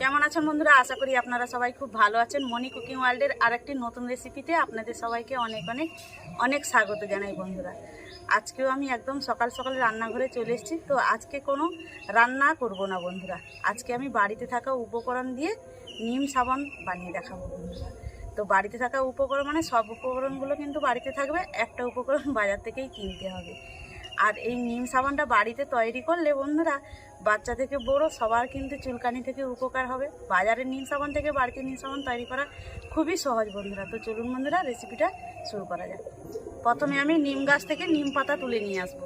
কেমন আছেন বন্ধুরা? আশা করি আপনারা সবাই খুব ভালো আছেন। মনি কুকিং ওয়ার্ল্ডের আরেকটি নতুন রেসিপিতে আপনাদের সবাইকে অনেক অনেক অনেক স্বাগত জানাই বন্ধুরা। আজকেও আমি একদম সকাল সকাল রান্নাঘরে চলে এসেছি। তো আজকে কোনো রান্না করব না বন্ধুরা। আজকে আমি বাড়িতে থাকা উপকরণ দিয়ে নিম সাবান বানিয়ে দেখাবো বন্ধুরা। তো বাড়িতে থাকা উপকরণ মানে সব উপকরণগুলো কিন্তু বাড়িতে থাকবে। একটা উপকরণ বাজার থেকেই কিনতে হবে। আর এই নিম সাবানটা বাড়িতে তৈরি করলে বন্ধুরা, বাচ্চা থেকে বড় সবার কিন্তু চুলকানি থেকে উপকার হবে। বাজারের নিম সাবান থেকে বাড়িতে নিম সাবান তৈরি করা খুবই সহজ বন্ধুরা। তো চলুন বন্ধুরা রেসিপিটা শুরু করা যাক। প্রথমে আমি নিম গাছ থেকে নিম পাতা তুলে নিয়ে আসব।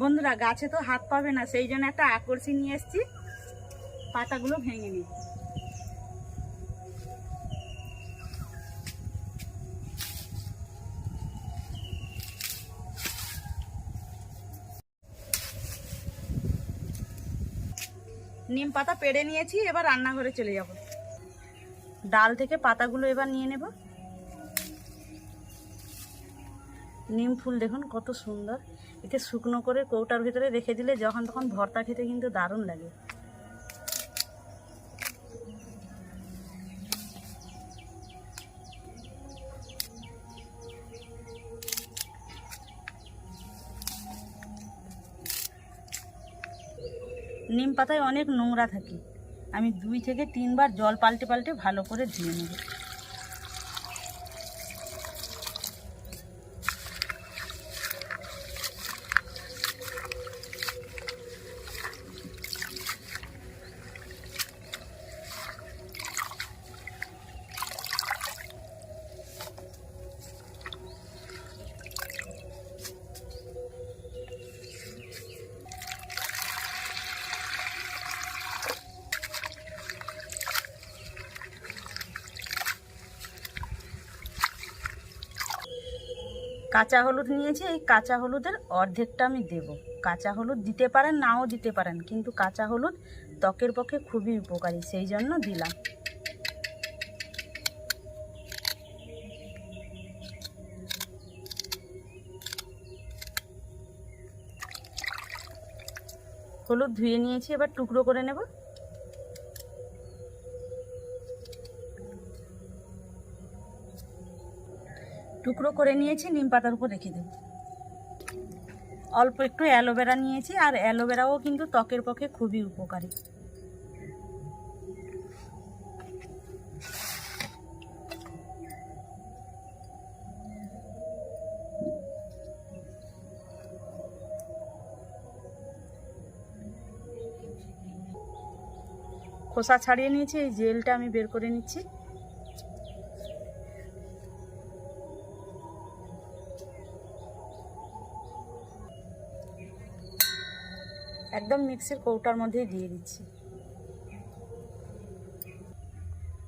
বন্ধুরা, গাছে তো হাত পাবে না, সেই জন্য একটা আকর্ষি নিয়ে এসেছি। পাতাগুলো ভেঙে নিই। নিম পাতা পেড়ে নিয়েছি, এবার রান্নাঘরে চলে যাব। ডাল থেকে পাতাগুলো এবার নিয়ে নেব। নিম ফুল দেখুন কত সুন্দর। একে শুকনো করে কৌটার ভিতরে রেখে দিলে যখন তখন ভর্তা খেতে কিন্তু দারুণ লাগে। নিম পাতায় অনেক নোংরা থাকে। আমি দুই থেকে তিনবার জল পাল্টে পাল্টে ভালো করে ধুয়ে নেব। কাঁচা হলুদ নিয়েছি, এই কাঁচা হলুদের অর্ধেকটা আমি দেব। কাঁচা হলুদ দিতে পারেন, নাও দিতে পারেন, কিন্তু কাঁচা হলুদ ত্বকের পক্ষে খুবই উপকারী, সেই জন্য দিলাম। হলুদ ধুয়ে নিয়েছি, এবার টুকরো করে নেব। টুকরো করে নিয়েছি, নিম পাতার উপর রেখে দেব। অল্প একটু অ্যালোভেরা নিয়েছি, আর অ্যালোভেরাও কিন্তু ত্বকের পক্ষে খুবই উপকারী। খোসা ছাড়িয়ে নিয়েছি, এই জেলটা আমি বের করে নিচ্ছি। একদম মিক্সির কৌটার মধ্যেই দিয়ে দিচ্ছি।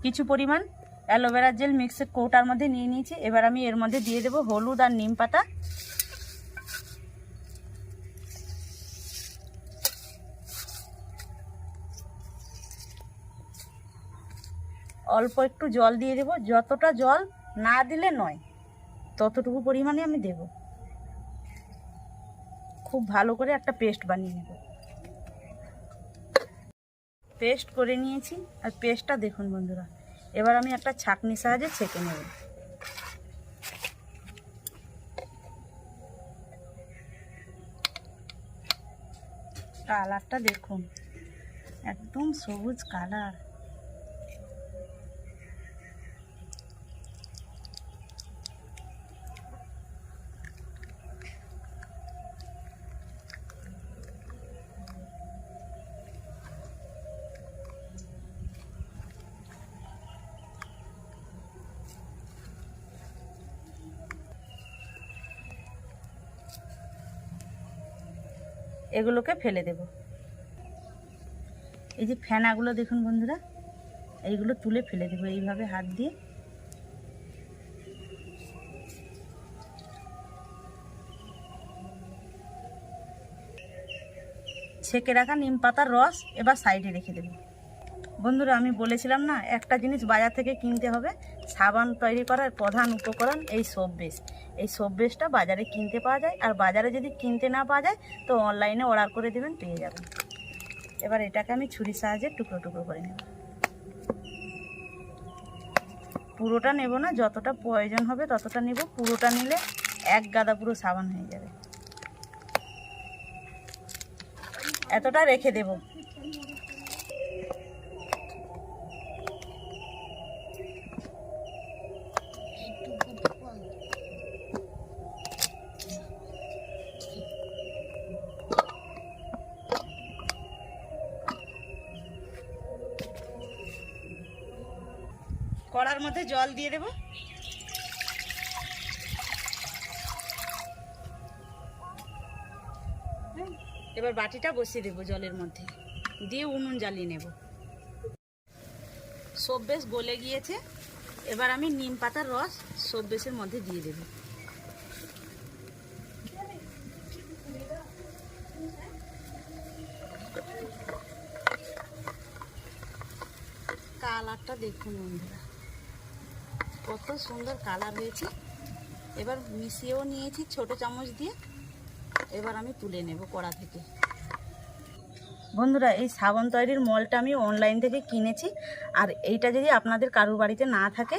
কিছু পরিমাণ অ্যালোভেরা জেল মিক্সের কৌটার মধ্যে নিয়ে নিয়েছি। এবার আমি এর মধ্যে দিয়ে দেবো হলুদ আর নিম পাতা। অল্প একটু জল দিয়ে দেবো। যতটা জল না দিলে নয়, ততটুকু পরিমাণে আমি দেব। খুব ভালো করে একটা পেস্ট বানিয়ে নেব। পেস্ট করে নিয়েছি আর পেস্টটা দেখুন বন্ধুরা। এবার আমি একটা ছাকনি সাহায্যে ছেঁকে নেব। কালারটা দেখুন, একদম সবুজ কালার। এগুলোকে ফেলে দেব। এই যে ফেনাগুলো দেখুন বন্ধুরা, এইগুলো তুলে ফেলে দেবো এইভাবে হাত দিয়ে। ছেঁকে রাখা নিম পাতার রস এবার সাইডে রেখে দেবো। বন্ধুরা, আমি বলেছিলাম না, একটা জিনিস বাজার থেকে কিনতে হবে সাবান তৈরি করার প্রধান উপকরণ এই সোপবেস এই সোপবেসটা বাজারে কিনতে পাওয়া যায় আর বাজারে যদি কিনতে না পাওয়া যায় তো অনলাইনে অর্ডার করে দেবেন, পেয়ে যাবেন। এবার এটাকে আমি ছুরি সাহায্যে টুকরো টুকরো করে নেব। পুরোটা নেব না, যতটা প্রয়োজন হবে ততটা নেব। পুরোটা নিলে এক গাদা পুরো সাবান হয়ে যাবে। এতটা রেখে দেব। কড়ার মধ্যে জল দিয়ে দেব। এবার বাটিটা বসিয়ে দেবো জলের মধ্যে। দিয়ে উনুন জ্বালিয়ে নেব। সব বেশ গলে গিয়েছে। এবার আমি নিম পাতার রস সব বেশের মধ্যে দিয়ে দেব। কালারটা দেখুন বন্ধুরা। কত সুন্দর কালার হয়েছে। এবার মিশিয়েও নিয়েছি ছোট চামচ দিয়ে। এবার আমি তুলে নেব কড়া থেকে। বন্ধুরা, এই সাবান তৈরির মলটা আমি অনলাইন থেকে কিনেছি। আর এইটা যদি আপনাদের কারোর বাড়িতে না থাকে,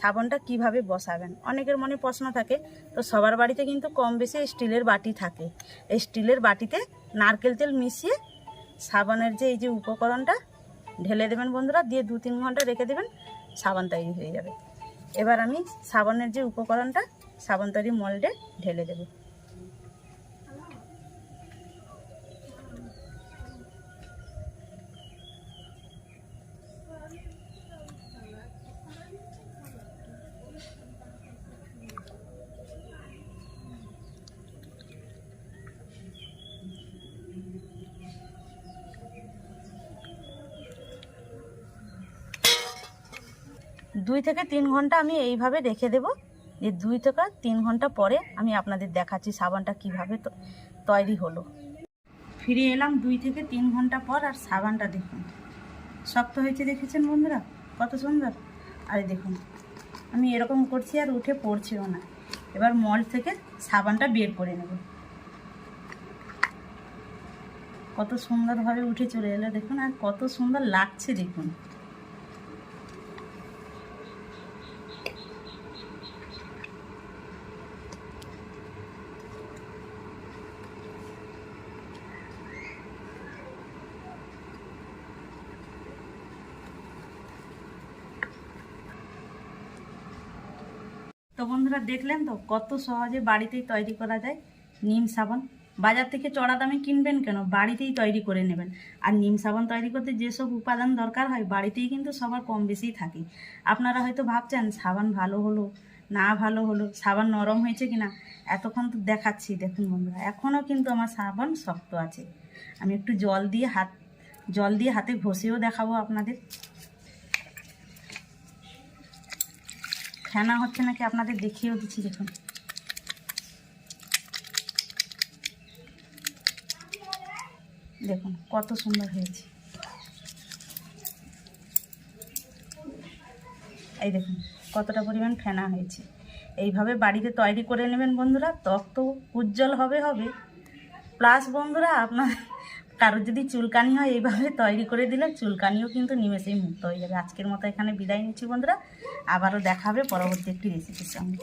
সাবানটা কীভাবে বসাবেন? অনেকের মনে প্রশ্ন থাকে, তো সবার বাড়িতে কিন্তু কম বেশি স্টিলের বাটি থাকে। এই স্টিলের বাটিতে নারকেল তেল মিশিয়ে সাবানের যে এই যে উপকরণটা, ঢেলে দেবেন বন্ধুরা, দিয়ে দু তিন ঘণ্টা রেখে দেবেন, সাবান তৈরি হয়ে যাবে। এবার আমি সাবানের যে উপকরণটা সাবান তৈরি মল্ডে ঢেলে দেবো। দুই থেকে তিন ঘণ্টা আমি এইভাবে রেখে দেব। যে দুই থেকে তিন ঘণ্টা পরে আমি আপনাদের দেখাচ্ছি সাবানটা কীভাবে তৈরি হলো। ফিরে এলাম দুই থেকে তিন ঘণ্টা পর আর সাবানটা দেখুন। শক্ত হয়েছে দেখেছেন বন্ধুরা? কত সুন্দর। আরে দেখুন, আমি এরকম করছি আর উঠে পড়ছেও না। এবার মল থেকে সাবানটা বের করে নেব। কত সুন্দরভাবে উঠে চলে এলো দেখুন, আর কত সুন্দর লাগছে দেখুন। তো বন্ধুরা দেখলেন তো, কত সহজে বাড়িতেই তৈরি করা যায় নিম সাবান। বাজার থেকে চড়া দামে কিনবেন কেন? বাড়িতেই তৈরি করে নেবেন। আর নিম সাবান তৈরি করতে যেসব উপাদান দরকার হয়, বাড়িতেই কিন্তু সবার কম বেশিই থাকে। আপনারা হয়তো ভাবছেন, সাবান ভালো হলো, না ভালো হলো, সাবান নরম হয়েছে কিনা? এতক্ষণ তো দেখাচ্ছি, দেখুন বন্ধুরা, এখনও কিন্তু আমার সাবান শক্ত আছে। আমি একটু জল দিয়ে হাত, জল দিয়ে হাতে ঘষেও দেখাবো আপনাদের। ফেনা হচ্ছে নাকি আপনাদের দেখিয়েও দিচ্ছি দেখুন। দেখুন, কত সুন্দর হয়েছে। এই দেখুন, কতটা পরিমাণ ফেনা হয়েছে। এইভাবে বাড়িতে তৈরি করে নেবেন বন্ধুরা, ত্বক তো উজ্জ্বল হবে হবে। প্লাস বন্ধুরা আপনার কারোর যদি চুলকানি হয়, এইভাবে তৈরি করে দিলে চুলকানিও কিন্তু নিমেষেই মুক্ত হয়ে যাবে। আজকের মতো এখানে বিদায় নিচ্ছি বন্ধুরা। আবারও দেখাবে পরবর্তী একটি রেসিপির সঙ্গে।